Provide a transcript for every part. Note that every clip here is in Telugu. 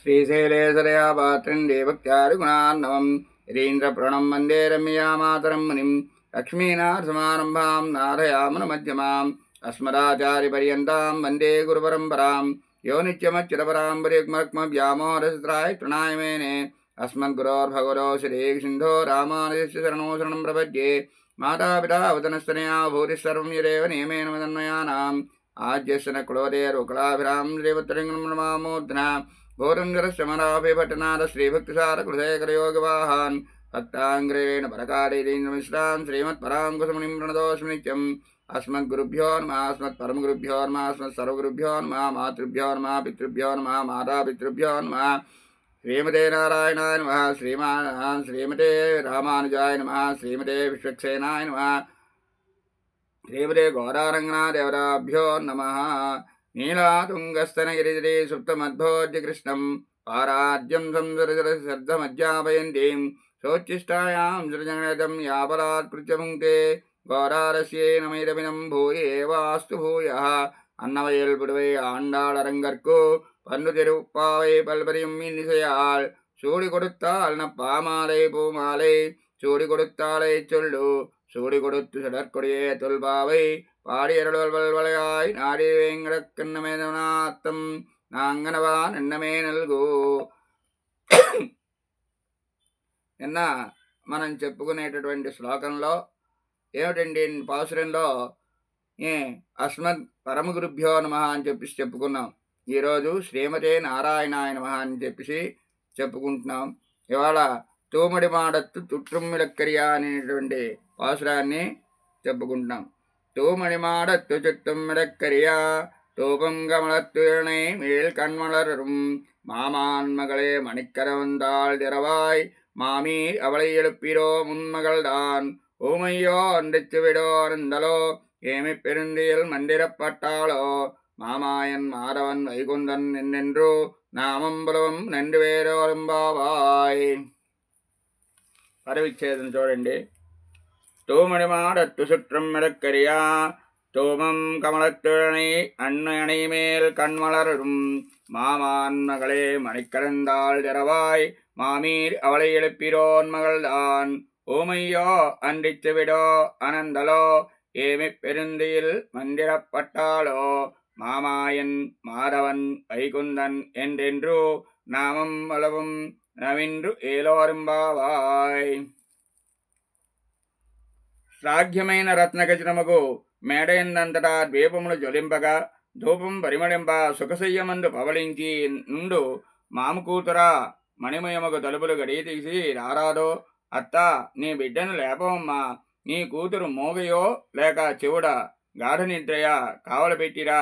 శ్రీశైలేశరయా పాత్రం దేవక్త్యాదిగుణాన్నవం హిరీంద్రప్రణం వందే రమ్యా మాతరం మునిం లక్ష్మీనాథసమారంభాం నారయామన మధ్యమాం అస్మదాచార్యపర్యంతాం వందే గురుపరంపరాం యో నిత్యమచ్యుతపరాం పరిక్మక్మవ్యామోరసిత్రాయ ప్రణాయమేనే అస్మద్గురోర్భగవతో శ్రీసింధో రామానుజస్య శరణో శరణం ప్రపద్యే మాతాపితా అవతనస్తనయా భూరిస్సర్వం యదేవ నియమేన మదన్మయానాం ఆద్యస్న కులోదేరుకులాభిరాం శ్రీవత్తలింగమామూర్ధన ఘోరంగరశ్రమరాభిపట్టనాథ శ్రీభక్తిసారకృతేకరయోగవాహాన్ భక్తాంగ్రేణ పరకాళీలీంద్రమిశ్రాం శ్రీమత్పరాంకుశమునిం ప్రణతోస్మి నిత్యం అస్మద్గురుభ్యో నమ అస్మత్పరమగురుభ్యో నమ అస్మత్సర్వగురుభ్యో నమ మాతృభ్యో నమ పితృభ్యో నమ మాతాపితృభ్యో నమ శ్రీమతే నారాయణాయ నమ శ్రీమా శ్రీమతే రామానుజాయ నమ శ్రీమతే విశ్వక్సేనాయ నమ శ్రీమతే గౌరారంగనాదేవరాభ్యో నమ నీలాతుంగస్తనగిరిజరే సుప్తమద్భోజ్య కృష్ణం పారాద్యం సంసర్గమధ్యాపయంతీం శోచ్చిష్టాయాం సృజనగతం యాపరాత్కృత్యముంక్తే గౌరారస్యే నమైరమినం భూయేవాస్తు భూయ அன்னவயல் புடுவை ஆண்டாள் அரங்கற்கு பன்னு திருப்பாவை பல்பரியும் இன்னிசையாள் சூடி கொடுத்தாள் ந பாமாலை பூமாலை சூடி கொடுத்தாளை சொல்லு சூடி கொடுத்து சுடற்கொடியே தொல்பாவை பாடியருள் வல்வளையாய் நாடி வேங்கடக்கண்ணமேதனாத்தம் నాంగనవా నిన్నమే నలుగు నిన్న మనం చెప్పుకునేటటువంటి శ్లోకంలో ఏమిటండి పాసురంలో ఏ అస్మద్ పరమగురుభ్యో నమ అని చెప్పేసి చెప్పుకున్నాం ఈరోజు శ్రీమతే నారాయణాయ నమ అని చెప్పేసి చెప్పుకుంటున్నాం ఇవాళ తూమడి మాడత్తు తుట్టుమ్మిలక్కరియా అనేటువంటి పాసురాన్ని చెప్పుకుంటున్నాం తూమడి మాడత్తు చుట్టుమ్మిలక్కరియా தூபம் கமலத்துணை மேல் கண்மலரும் மாமான் மகளே மணிக்கரவந்தாள் திறவாய் மாமீர் அவளை எழுப்பிரோ முன்மகள்தான் ஊமையோ அன்றிச்சு விடோ அருந்தலோ ஏமி பெருந்தியில் மந்திரப்பட்டாளோ மாமாயன் மாதவன் வைகுந்தன் என்னென்று నామం బలవం నంది వేరోరంబావాయ్ పరవిచ్ఛేదం చూడండి తూమడి మాడత్తు சுற்றம் மிடக்கரியா தூமம் கமலத்துணை அண்ணனை மேல் கண்மலரும் மாமான் மகளே மணிக்கடந்தாள் திறவாய் மாமீர் அவளை எழுப்பிரோன் மகள்தான் ஊமையோ அன்றிச்சு விடோ அனந்தலோ ஏமி பெருந்தியில் மந்திரப்பட்டாளோ மாமாயன் மாதவன் வைகுந்தன் என்றென்று நாமம் வளவும் నవిండ్రు ఏలోరింబావాయ్. శ్రాఘ్యమైన రత్నగజనముకు మేడయందంతటా ద్వీపములు జ్వలింపగా ధూపం పరిమళింప సుఖసయ్యమందు పవళించి నుండు మామ కూతురా మణిమయముకు తలుపులు గడియ తీసి రారాదో అత్త నీ బిడ్డను లేపవమ్మా. నీ కూతురు మోగయో లేక చెవుడ గాఢ నిద్రయ కావలపెట్టిరా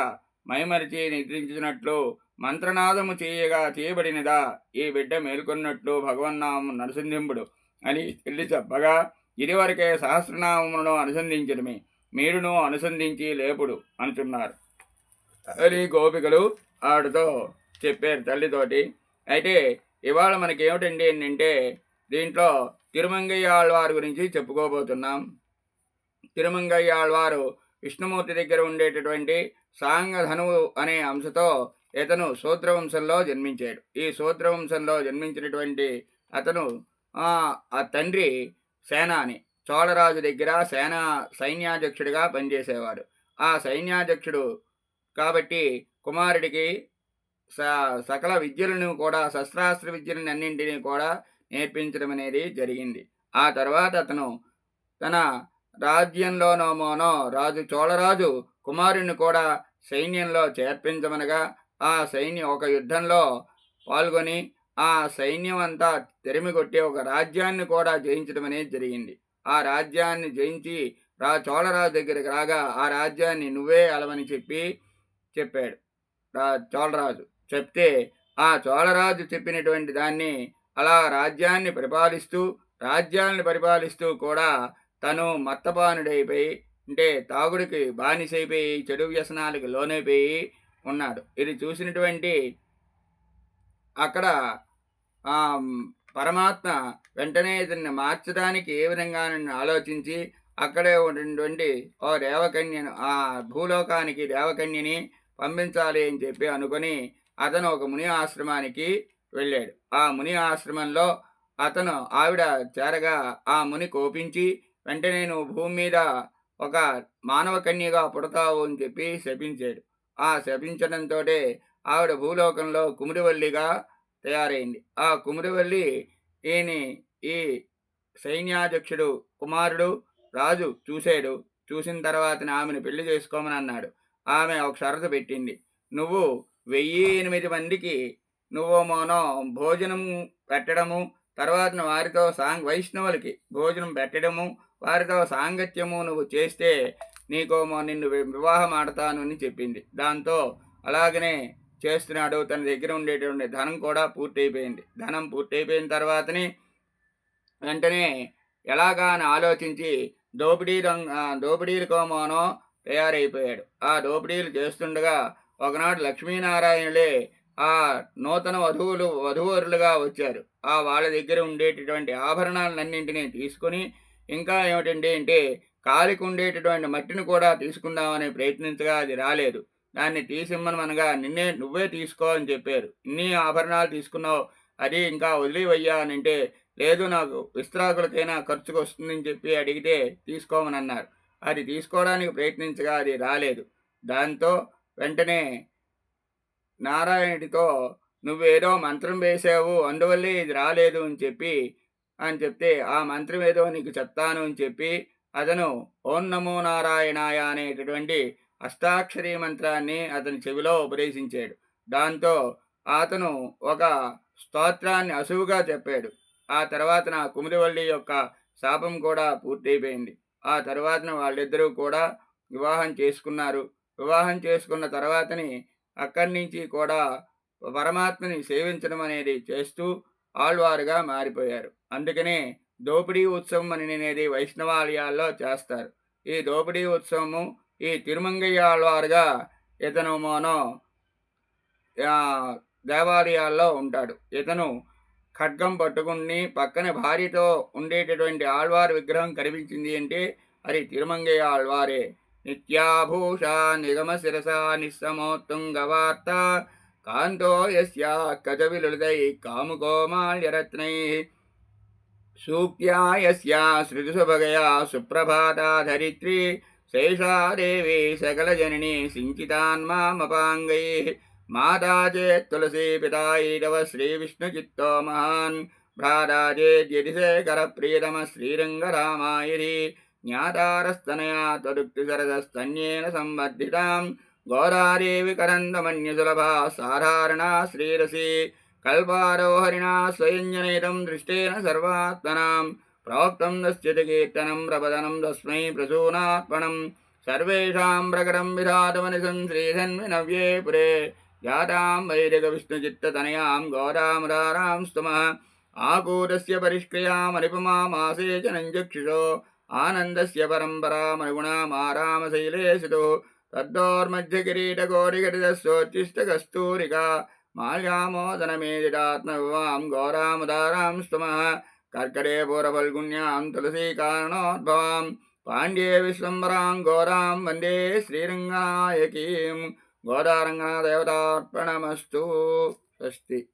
మైమరిచి నిద్రించినట్లు మంత్రనాదము చేయగా చేయబడినదా? ఈ బిడ్డ మేల్కొన్నట్లు భగవన్నామం నరసింహింపుడు అని చెల్లి చెప్పగా ఇదివరకే సహస్రనామములను అనుసంధించడమే మీరును అనుసంధించి లేపుడు అంటున్నారు అని గోపికలు ఆడుతో చెప్పారు తల్లితోటి. అయితే ఇవాళ మనకి ఏమిటండి ఏంటంటే దీంట్లో తిరుమంగయ్య ఆళ్వారు గురించి చెప్పుకోబోతున్నాం. తిరుమంగయ్య ఆళ్వారు విష్ణుమూర్తి దగ్గర ఉండేటటువంటి సాంగధనువు అనే అంశతో ఇతను శూద్రవంశంలో జన్మించాడు. ఈ శూద్రవంశంలో జన్మించినటువంటి అతను ఆ తండ్రి సేనాని. చోళరాజు దగ్గర సేనా సైన్యాధ్యక్షుడిగా పనిచేసేవాడు. ఆ సైన్యాధ్యక్షుడు కాబట్టి కుమారుడికి స సకల విద్యలను కూడా శస్త్రాస్త్ర విద్యలను అన్నింటినీ కూడా నేర్పించడం అనేది జరిగింది. ఆ తర్వాత అతను తన రాజ్యంలోనోమోనో రాజు చోళరాజు కుమారుణ్ణి కూడా సైన్యంలో చేర్పించమనగా ఆ సైన్యం ఒక యుద్ధంలో పాల్గొని ఆ సైన్యం అంతా తెరిమికొట్టి ఒక రాజ్యాన్ని కూడా జయించడం అనేది జరిగింది. ఆ రాజ్యాన్ని జయించి రా చోళరాజు దగ్గరికి రాగా ఆ రాజ్యాన్ని నువ్వే అలవని చెప్పి చెప్పాడు. రా చోళరాజు చెప్తే ఆ చోళరాజు చెప్పినటువంటి దాన్ని అలా రాజ్యాన్ని పరిపాలిస్తూ రాజ్యాన్ని పరిపాలిస్తూ కూడా తను మత్తపానుడైపోయి అంటే తాగుడికి బానిసైపోయి చెడు వ్యసనాలకు లోనైపోయి ఉన్నాడు. ఇది చూసినటువంటి అక్కడ పరమాత్మ వెంటనే ఇతన్ని మార్చడానికి ఏ విధంగా నన్ను ఆలోచించి అక్కడే ఉన్నటువంటి ఓ దేవకన్యను ఆ భూలోకానికి దేవకన్యని పంపించాలి అని చెప్పి అనుకొని అతను ఒక ముని ఆశ్రమానికి వెళ్ళాడు. ఆ ముని ఆశ్రమంలో అతను ఆవిడ చేరగా ఆ ముని కోపించి వెంటనే నువ్వు భూమి మీద ఒక మానవ కన్యగా పుడతావు అని చెప్పి శపించాడు. ఆ శపించడంతో ఆవిడ భూలోకంలో కుమురివల్లిగా తయారైంది. ఆ కుమురివల్లి ఈయని ఈ సైన్యాధ్యక్షుడు కుమారుడు రాజు చూశాడు. చూసిన తర్వాత ఆమెను పెళ్ళి చేసుకోమని అన్నాడు. ఆమె ఒక షరతు పెట్టింది. నువ్వు వెయ్యి ఎనిమిది మందికి నువ్వు మోనో భోజనం పెట్టడము తర్వాత వారితో సాంగ్ వైష్ణవులకి భోజనం పెట్టడము వారితో సాంగత్యము నువ్వు చేస్తే నీకోమో నిన్ను వివాహం ఆడతాను అని చెప్పింది. దాంతో అలాగనే చేస్తున్నాడు. తన దగ్గర ఉండేటువంటి ధనం కూడా పూర్తయిపోయింది. ధనం పూర్తయిపోయిన తర్వాతనే వెంటనే ఎలాగా అని ఆలోచించి దోపిడీ రంగ దోపిడీలు కోమోనో తయారైపోయాడు. ఆ దోపిడీలు చేస్తుండగా ఒకనాడు లక్ష్మీనారాయణులే ఆ నూతన వధువులు వధువరులుగా వచ్చారు. ఆ వాళ్ళ దగ్గర ఉండేటటువంటి ఆభరణాలన్నింటినీ తీసుకొని ఇంకా ఏమిటంటే అంటే కాలికి ఉండేటటువంటి మట్టిని కూడా తీసుకుందామని ప్రయత్నించగా అది రాలేదు. దాన్ని తీసిమ్మనగా నిన్నే నువ్వే తీసుకో అని చెప్పారు. ఇన్ని ఆభరణాలు తీసుకున్నావు అది ఇంకా వదిలివయ్యా అని అంటే లేదు నాకు విస్త్రాకులకైనా ఖర్చుకు వస్తుందని చెప్పి అడిగితే తీసుకోమని అన్నారు అది తీసుకోవడానికి ప్రయత్నించగా అది రాలేదు. దాంతో వెంటనే నారాయణుడితో నువ్వేదో మంత్రం వేసావు అందువల్లే ఇది రాలేదు అని చెప్పి అని చెప్తే ఆ మంత్రం ఏదో నీకు చెప్తాను అని చెప్పి అతను ఓం నమో నారాయణాయ అనేటటువంటి అష్టాక్షరీ మంత్రాన్ని అతని చెవిలో ఉపదేశించాడు. దాంతో అతను ఒక స్తోత్రాన్ని అసువుగా చెప్పాడు. ఆ తర్వాత నా కుమిరివల్లి యొక్క శాపం కూడా పూర్తయిపోయింది. ఆ తర్వాత వాళ్ళిద్దరూ కూడా వివాహం చేసుకున్నారు. వివాహం చేసుకున్న తర్వాతని అక్కడి నుంచి కూడా పరమాత్మని సేవించడం అనేది చేస్తూ ఆళ్వారుగా మారిపోయారు. అందుకనే దోపిడీ ఉత్సవం అని అనేది వైష్ణవాలయాల్లో చేస్తారు. ఈ దోపిడీ ఉత్సవము ఈ తిరుమంగయ్య ఆళ్వారుగా ఇతను మోనో దేవాలయాల్లో ఉంటాడు. ఇతను ఖడ్గం పట్టుకుని పక్కన భార్యతో ఉండేటటువంటి ఆళ్వారు విగ్రహం కనిపించింది అంటే అది తిరుమంగయ్య ఆళ్వారే నిత్యాభూష నిగమ శిరస నిస్సమోత్తుంగవార్త కాంతో యస్యా కజవిలుదై కాముకోమాల్యరత్నై సూక్త్యా యస్యా శృతిసుభగయా సుప్రభాతా ధరిత్రి శేషా దేవి సకలజనని సించితాన్మామపాంగై మాతా చేత్ తులసీ పితా ఈడవ శ్రీవిష్ణుచిత్తో మహాన్ భ్రాతా చేద్యతిశేఖర ప్రియతమ శ్రీరంగరామాయరి జ్ఞాతారస్తనయా తదుక్తిశరదస్తన్యేన సంవర్ధితాం గోదాదేవి కరందమన్యసులభా సాధారణా శ్రీరసి కల్పారోహరిణా స్వయంజనేతం దృష్టేన సర్వాత్మనాం. ప్రవక్తం దశ్యతి కీర్తనం ప్రపదనం తస్మై ప్రసూనాత్మనం. సర్వేషాం ప్రకటం విధాతమనిసం శ్రీధన్వినవ్యే పురే. జాతాం వైదిక విష్ణుచిత్తతనయాం గోదామురారాం స్తుమః ఆకూటస్య పరిష్క్రియామనిపుమామాసే చ నంజక్షుషో ఆనందస్య పరంపరామనుగుణామారామశైలేశితో తద్దోర్మధ్యకిరీటకోటిగటిదస్సోచ్చిష్టకస్తూరికా మాల్యామోదనమేదిటాత్మవివాం గౌరాముదారాం స్తుమః కర్కరే పూర్వఫల్గుణ్యాం తులసీకారణోద్భవాం పాండ్యే విశ్వంబరాం గోరాం వందే శ్రీరంగనాయకీం గోదారంగనాదేవతార్పణమస్తు స్వస్తి